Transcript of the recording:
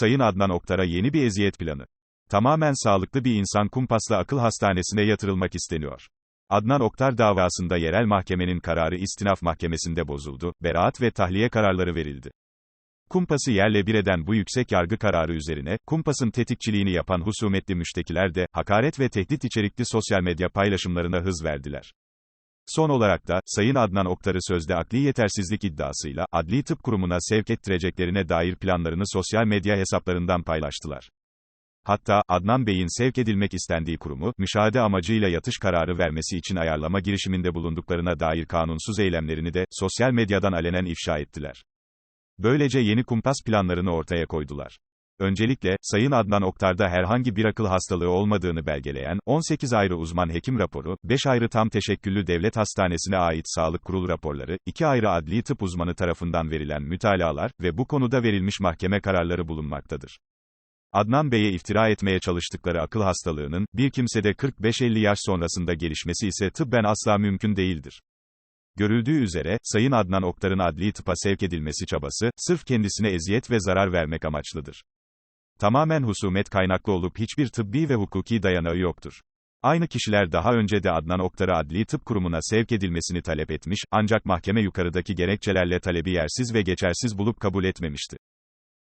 Sayın Adnan Oktar'a yeni bir eziyet planı. Tamamen sağlıklı bir insan kumpasla akıl hastanesine yatırılmak isteniyor. Adnan Oktar davasında yerel mahkemenin kararı istinaf mahkemesinde bozuldu, beraat ve tahliye kararları verildi. Kumpası yerle bir eden bu yüksek yargı kararı üzerine, Kumpas'ın tetikçiliğini yapan husumetli müştekiler de, hakaret ve tehdit içerikli sosyal medya paylaşımlarına hız verdiler. Son olarak da, Sayın Adnan Oktar'ı sözde akli yetersizlik iddiasıyla, Adli Tıp Kurumu'na sevk ettireceklerine dair planlarını sosyal medya hesaplarından paylaştılar. Hatta, Adnan Bey'in sevk edilmek istendiği kurumu, müşahede amacıyla yatış kararı vermesi için ayarlama girişiminde bulunduklarına dair kanunsuz eylemlerini de, sosyal medyadan alenen ifşa ettiler. Böylece yeni kumpas planlarını ortaya koydular. Öncelikle, Sayın Adnan Oktar'da herhangi bir akıl hastalığı olmadığını belgeleyen, 18 ayrı uzman hekim raporu, 5 ayrı tam teşekküllü devlet hastanesine ait sağlık kurulu raporları, 2 ayrı adli tıp uzmanı tarafından verilen mütalalar ve bu konuda verilmiş mahkeme kararları bulunmaktadır. Adnan Bey'e iftira etmeye çalıştıkları akıl hastalığının, bir kimsede 45-50 yaş sonrasında gelişmesi ise tıbben asla mümkün değildir. Görüldüğü üzere, Sayın Adnan Oktar'ın adli tıpa sevk edilmesi çabası, sırf kendisine eziyet ve zarar vermek amaçlıdır. Tamamen husumet kaynaklı olup hiçbir tıbbi ve hukuki dayanağı yoktur. Aynı kişiler daha önce de Adnan Oktar'ı Adli Tıp Kurumu'na sevk edilmesini talep etmiş, ancak mahkeme yukarıdaki gerekçelerle talebi yersiz ve geçersiz bulup kabul etmemişti.